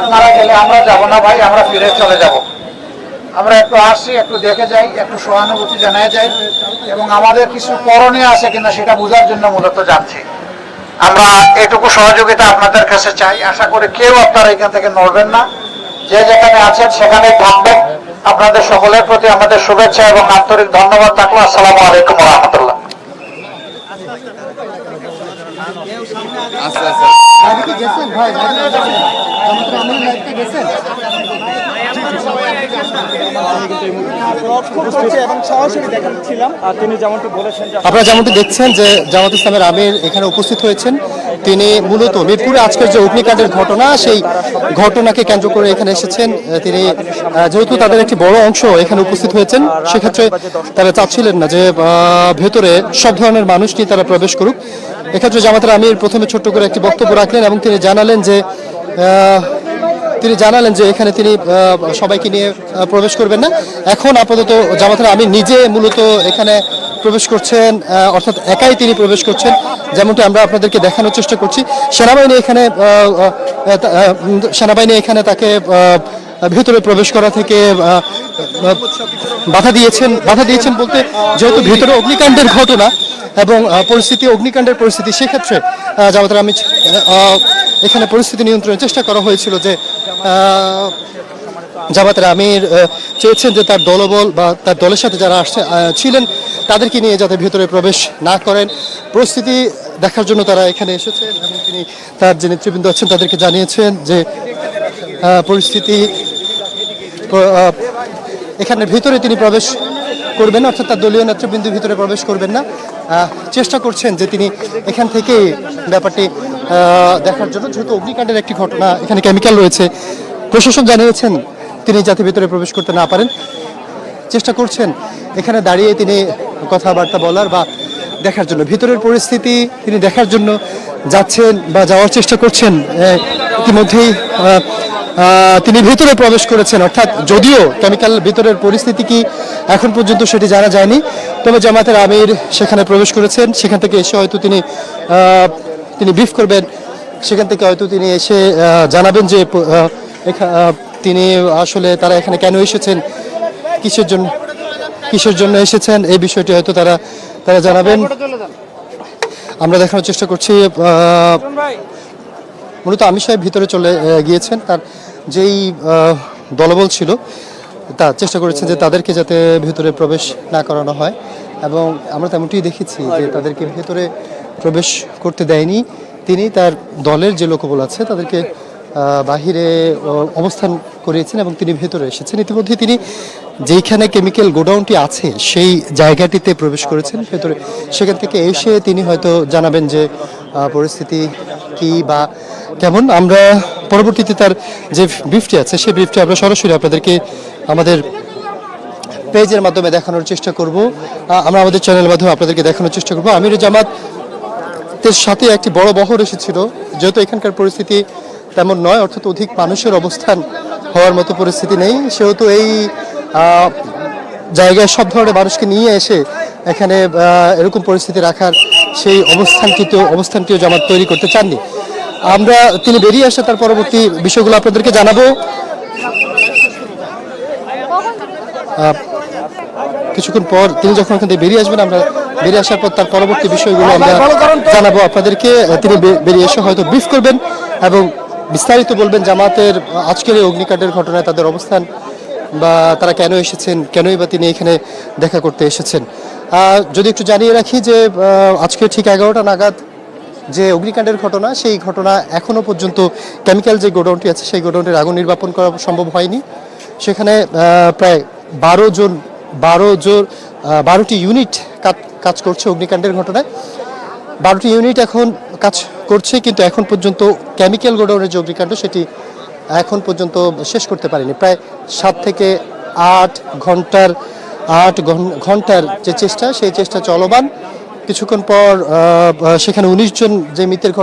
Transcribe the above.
আপনারা গেলে আমরা যাব না ভাই, আমরা ফিরে চলে যাব। আমরা একটু আসছি, একটু দেখে যাই, একটু সহানুভূতি জানায় যাই এবং আমাদের কিছু করণীয় আছে কিনা সেটা বোঝার জন্য মূলত যাচ্ছি। আমরা এটুকু সহযোগিতা আপনাদের কাছে চাই। আশা করি কেউ আপনারা এখান থেকে নড়বেন না। যে যেখানে আছেন সেখানেই থাকবেন। আপনাদের সকলের প্রতি আমাদের শুভেচ্ছা এবং আন্তরিক ধন্যবাদ থাকল। আসসালামু আলাইকুম রহমতুল্লাহ। এবং আমাদের দেখাচ্ছিলাম আর আপনারা যেমনটি দেখছেন যে জামাত ইসলামের আমির এখানে উপস্থিত হয়েছেন, তিনি মূলত মিরপুরে আজকের যে অগ্নিকাণ্ডের ঘটনা, সেই ঘটনাকে কেন্দ্র করে এখানে এসেছেন। তিনি যেহেতু তাদের একটি বড় অংশ এখানে উপস্থিত হয়েছেন, সেক্ষেত্রে তারা চাচ্ছিলেন না যে ভেতরে সব ধরনের মানুষ নিয়ে তারা প্রবেশ করুক। এক্ষেত্রে জামাতের আমির প্রথমে ছোট্ট করে একটি বক্তব্য রাখলেন এবং তিনি জানালেন যে তিনি জানালেন যে এখানে তিনি সবাইকে নিয়ে প্রবেশ করবেন না। এখন আপাতত জামাতের আমি নিজে মূলত এখানে প্রবেশ করছেন অর্থাৎ একাই তিনি প্রবেশ করছেন, যেমনটি আমরা আপনাদেরকে দেখানোর চেষ্টা করছি। সেনাবাহিনী এখানে সেনাবাহিনী এখানে তাকে ভেতরে প্রবেশ করা থেকে বাধা দিয়েছেন বাধা দিয়েছেন বলতে যেহেতু ভেতরে অগ্নিকাণ্ডের ঘটনা এবং পরিস্থিতি, অগ্নিকাণ্ডের পরিস্থিতি, সেক্ষেত্রে জামাতের আমি এখানে পরিস্থিতি নিয়ন্ত্রণের চেষ্টা করা হয়েছিল যে জামাতের আমির চেয়েছেন যে তার দলবল বা তার দলের সাথে যারা আসছে ছিলেন, তাদেরকে নিয়ে যাতে ভেতরে প্রবেশ না করেন। পরিস্থিতি দেখার জন্য তারা এখানে এসেছেন এবং তিনি তার যে নেতৃবৃন্দ আছেন, তাদেরকে জানিয়েছেন যে পরিস্থিতি এখানে ভিতরে তিনি প্রবেশ করবেন না অর্থাৎ তার দলীয় নেতৃবৃন্দ ভিতরে প্রবেশ করবেন না। চেষ্টা করছেন যে তিনি এখান থেকেই ব্যাপারটি দেখার জন্য, যেহেতু অগ্নিকাণ্ডের একটি ঘটনা, এখানে কেমিক্যাল রয়েছে। প্রশাসন জানিয়েছেন, তিনি যাতে ভিতরে প্রবেশ করতে না পারেন। চেষ্টা করছেন, এখানে দাঁড়িয়ে তিনি কথাবার্তা বলার বা দেখার জন্য। ভিতরের পরিস্থিতি তিনি দেখার জন্য যাচ্ছেন বা যাওয়ার চেষ্টা করছেন। ইতিমধ্যেই তিনি ভিতরে প্রবেশ করেছেন। অর্থাৎ যদিও কেমিক্যাল ভিতরের পরিস্থিতি কি এখন পর্যন্ত সেটি জানা যায়নি, তবে জামাতের আমির সেখানে প্রবেশ করেছেন। সেখান থেকে এসে হয়তো তিনি তিনি ব্রিফ করবেন, সেখান থেকে হয়তো তিনি এসে জানাবেন যে তিনি আসলে তারা এখানে কেন এসেছেন, কিসের জন্য কিসের জন্য এসেছেন, এই বিষয়টি হয়তো তারা তারা জানাবেন। আমরা দেখানোর চেষ্টা করছি মূলত আমি সাহেব ভিতরে চলে গিয়েছেন, তার যেই দলবল ছিল, তা চেষ্টা করেছেন যে তাদেরকে যাতে ভিতরে প্রবেশ না করানো হয়, এবং আমরা তেমনটি দেখেছি যে তাদেরকে ভেতরে প্রবেশ করতে দেয়নি। তিনি তার দলের যে লোকবল আছে, তাদেরকে বাহিরে অবস্থান করিয়েছেন এবং তিনি ভেতরে এসেছেন। ইতিমধ্যে তিনি যেইখানে কেমিক্যাল গোডাউনটি আছে, সেই জায়গাটিতে প্রবেশ করেছেন। ভেতরে, সেখান থেকে এসে তিনি হয়তো জানাবেন যে পরিস্থিতি কি বা কেমন। আমরা পরবর্তীতে তার যে ব্রিফটি আছে, সেই ব্রিফটি আমরা সরাসরি আপনাদেরকে আমাদের পেজের মাধ্যমে দেখানোর চেষ্টা করব। আমরা আমাদের চ্যানেলের মাধ্যমে আপনাদেরকে দেখানোর চেষ্টা করব। আমির জামাত এর সাথে একটি বড় বহর এসেছিল, যেহেতু এখানকার পরিস্থিতি তেমন নয়, অর্থাৎ অধিক মানুষের অবস্থান হওয়ার মতো পরিস্থিতি নেই। সেহেতু এই জায়গায় সব ধরনের মানুষকে নিয়ে এসে এখানে এরকম পরিস্থিতি রাখার সেই অবস্থানটিতেও, অবস্থানটিও জামাত তৈরি করতে চাননি। আমরা তিনি বেরিয়ে আসে, তার পরবর্তী বিষয়গুলো আপনাদেরকে জানাব। কিছুক্ষণ পর তিনি যখন ওখান থেকে বেরিয়ে আসবেন, আমরা বেরিয়ে আসার পর তার পরবর্তী বিষয়গুলো আমরা জানাব আপনাদেরকে। তিনি বেরিয়ে এসে হয়তো ব্রিফ করবেন এবং বিস্তারিত বলবেন জামাতের আজকের এই অগ্নিকাণ্ডের ঘটনায় তাদের অবস্থান বা তারা কেন এসেছেন কেনই বা তিনি এখানে দেখা করতে এসেছেন। যদি একটু জানিয়ে রাখি যে আজকে ঠিক এগারোটা নাগাদ যে অগ্নিকাণ্ডের ঘটনা সেই ঘটনা এখনও পর্যন্ত কেমিক্যাল যে গোডাউনটি আছে সেই গোডাউনটির আগুন নির্বাপন করা সম্ভব হয়নি। সেখানে প্রায় বারো জন বারো জোর বারোটি ইউনিট কাজ- কাজ করছে অগ্নিকাণ্ডের ঘটনায়। বারোটি ইউনিট এখন কাজ করছে, কিন্তু এখন পর্যন্ত কেমিক্যাল গোডাউনের যে অগ্নিকাণ্ড, সেটি এখন পর্যন্ত শেষ করতে পারেনি। প্রায় সাত থেকে আট ঘণ্টার, আট ঘন- ঘণ্টার যে চেষ্টা, সেই চেষ্টা চলমান। কিছুক্ষণ পর সেখানে উনিশ জন যে মৃতের ঘটনা